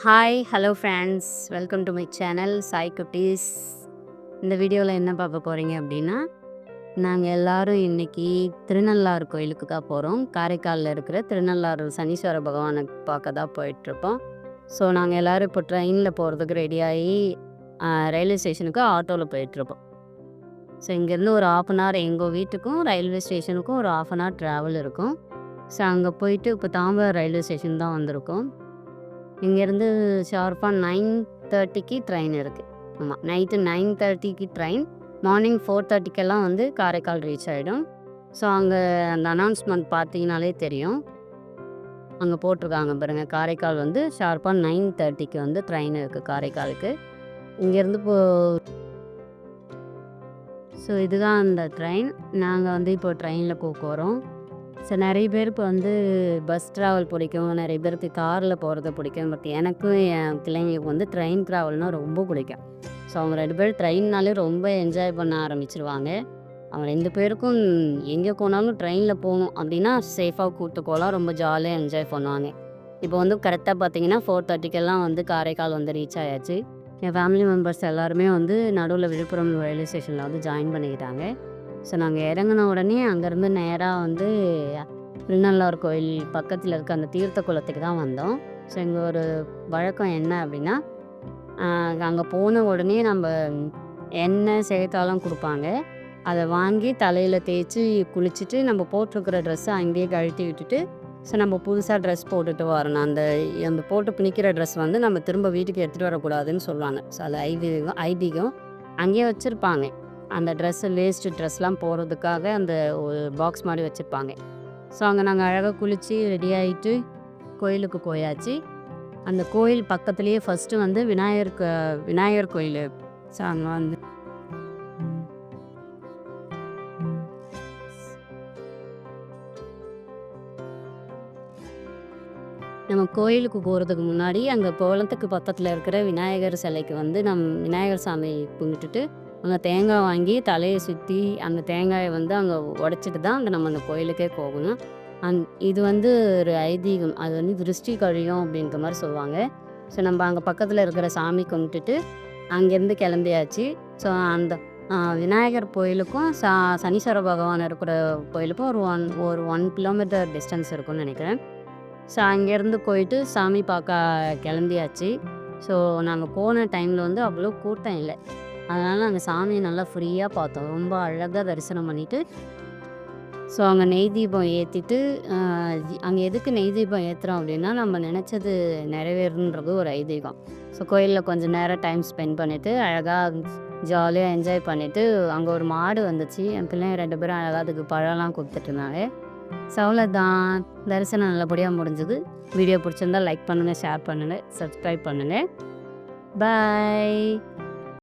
Hi hello friends welcome to my channel Sai குட்டீஸ் இந்த வீடியோவில் என்ன பார்க்க போகிறீங்க அப்படின்னா நாங்கள் எல்லாரும் இன்னைக்கு திருநள்ளாறு கோயிலுக்கு தான் போகிறோம் காரைக்காலில் இருக்கிற திருநள்ளாறு சனீஸ்வர பகவானை பார்க்க தான் போயிட்டுருப்போம். ஸோ நாங்கள் எல்லோரும் இப்போ ட்ரெயினில் போகிறதுக்கு ரெடியாகி ரயில்வே ஸ்டேஷனுக்கு ஆட்டோவில் போயிட்டுருப்போம். ஸோ இங்கேருந்து ஒரு ஆஃப் அன் ஹவர் எங்கள் வீட்டுக்கும் ரயில்வே ஸ்டேஷனுக்கும் ஒரு ஆஃப் அன் ஹவர் ட்ராவல் இருக்கும். ஸோ அங்கே போயிட்டு இப்போ தாம்பரம் ரயில்வே ஸ்டேஷன் தான் வந்திருக்கோம். இங்கேருந்து ஷார்ப்பாக நைன் தேர்ட்டிக்கு ட்ரெயின் இருக்குது ஆமாம் நைட்டு நைன் தேர்ட்டிக்கு ட்ரெயின் மார்னிங் ஃபோர் தேர்ட்டிக்கெல்லாம் வந்து காரைக்கால் ரீச் ஆகிடும் ஸோ அங்கே அந்த அனௌன்ஸ்மெண்ட் பார்த்தீங்கனாலே தெரியும். அங்கே போட்டிருக்காங்க பாருங்கள் காரைக்கால் வந்து ஷார்ப்பாக நைன் தேர்ட்டிக்கு வந்து ட்ரெயின் இருக்குது காரைக்காலுக்கு. இங்கேருந்து போ ஸோ இதுதான் அந்த ட்ரெயின். நாங்கள் வந்து இப்போ ட்ரெயினில் போக போகிறோம். ஸோ நிறைய பேருக்கு வந்து பஸ் ட்ராவல் பிடிக்கும். நிறைய பேருக்கு காரில் போகிறது பிடிக்கும். பட் எனக்கும் என் பிள்ளைங்களுக்கு வந்து ட்ரெயின் ட்ராவல்னால் ரொம்ப பிடிக்கும். ஸோ அவங்க ரெண்டு பேரும் ட்ரெயின்னாலே ரொம்ப என்ஜாய் பண்ண ஆரம்பிச்சிருவாங்க. அவங்க ரெண்டு பேருக்கும் எங்கே போனாலும் ட்ரெயினில் போகணும் அப்படின்னா சேஃபாக கூப்பிட்டு போகலாம். ரொம்ப ஜாலியாக என்ஜாய் பண்ணுவாங்க. இப்போ வந்து கரெக்டாக பார்த்தீங்கன்னா ஃபோர் தேர்ட்டிக்கெல்லாம் வந்து காரைக்கால் வந்து ரீச் ஆயாச்சு. என் ஃபேமிலி மெம்பர்ஸ் எல்லாருமே வந்து நடுவில் விழுப்புரம் ரயில்வே ஸ்டேஷனில் வந்து ஜாயின் பண்ணிக்கிட்டாங்க. ஸோ நாங்கள் இறங்கின உடனே அங்கேருந்து நேராக வந்து திருநள்ளார் கோயில் பக்கத்தில் இருக்க அந்த தீர்த்த குளத்துக்கு தான் வந்தோம். ஸோ எங்கள் ஒரு வழக்கம் என்ன அப்படின்னா அங்கே போன உடனே நம்ம எண்ணெய் சேர்த்தாலும் கொடுப்பாங்க. அதை வாங்கி தலையில் தேய்ச்சி குளிச்சுட்டு நம்ம போட்டிருக்கிற ட்ரெஸ்ஸை அங்கேயே கழட்டி விட்டுட்டு ஸோ நம்ம புதுசாக ட்ரெஸ் போட்டுட்டு வரணும் அந்த அந்த போட்டு பிணிக்கிற ட்ரெஸ் வந்து நம்ம திரும்ப வீட்டுக்கு எடுத்துகிட்டு வரக்கூடாதுன்னு சொல்லுவாங்க. ஸோ அது ஐதீகம் ஐதீகம். அங்கேயே வச்சுருப்பாங்க. அந்த ட்ரெஸ்ஸு வேஸ்ட்டு ட்ரெஸ்லாம் போகிறதுக்காக அந்த ஒரு பாக்ஸ் மாதிரி வச்சுருப்பாங்க. ஸோ அங்கே நாங்கள் அழகாக குளித்து ரெடி ஆகிட்டு கோயிலுக்கு போயாச்சு. அந்த கோயில் பக்கத்துலேயே ஃபஸ்ட்டு வந்து விநாயகர் க- விநாயகர் கோயில். ஸோ அங்கே வந்து நம்ம கோயிலுக்கு போகிறதுக்கு முன்னாடி அங்கே குளத்துக்கு பக்கத்தில் இருக்கிற விநாயகர் சிலைக்கு வந்து நம் விநாயகர் சாமி கும்பிட்டுட்டு அங்கே தேங்காய் வாங்கி தலையை சுற்றி அந்த தேங்காயை வந்து அங்கே உடச்சிட்டு தான் அந்த நம்ம அந்த கோயிலுக்கே போகணும். அந் இது வந்து ஒரு ஐதீகம். அது வந்து திருஷ்டி கழியும் அப்படின்ற மாதிரி சொல்லுவாங்க. ஸோ நம்ம அங்கே பக்கத்தில் இருக்கிற சாமி கும்பிட்டுட்டு அங்கேருந்து கிளம்பியாச்சு. ஸோ அந்த விநாயகர் கோயிலுக்கும் சா சனீஸ்வர பகவான் இருக்கிற கோயிலுக்கும் ஒரு ஒன் ஒரு ஒன் கிலோமீட்டர் டிஸ்டன்ஸ் இருக்கும்னு நினைக்கிறேன். ஸோ அங்கேருந்து போயிட்டு சாமி பார்க்க கிளம்பியாச்சு. ஸோ நாங்கள் போன டைமில் வந்து அவ்வளோ கூட்டம் இல்லை. அதனால் நாங்கள் சாமியை நல்லா ஃப்ரீயாக பார்த்தோம். ரொம்ப அழகாக தரிசனம் பண்ணிவிட்டு ஸோ அங்கே நெய் தீபம் ஏற்றிட்டு அங்கே எதுக்கு நெய் தீபம் ஏற்றுறோம் அப்படின்னா நம்ம நினச்சது நிறைவேறுன்றது ஒரு ஐதீகம். ஸோ கோயிலில் கொஞ்சம் நேரம் டைம் ஸ்பெண்ட் பண்ணிவிட்டு அழகாக ஜாலியாக என்ஜாய் பண்ணிவிட்டு அங்கே ஒரு மாடு வந்துச்சு. என் பிள்ளைங்க ரெண்டு பேரும் அழகாக அதுக்கு பழம்லாம் கொடுத்துட்டு இருந்தாங்க. ஸோ அவ்வளோதான் தரிசனம் நல்லபடியாக முடிஞ்சது. வீடியோ பிடிச்சிருந்தா லைக் பண்ணுங்கள் ஷேர் பண்ணுங்கள் சப்ஸ்கிரைப் பண்ணுங்கள் பாய்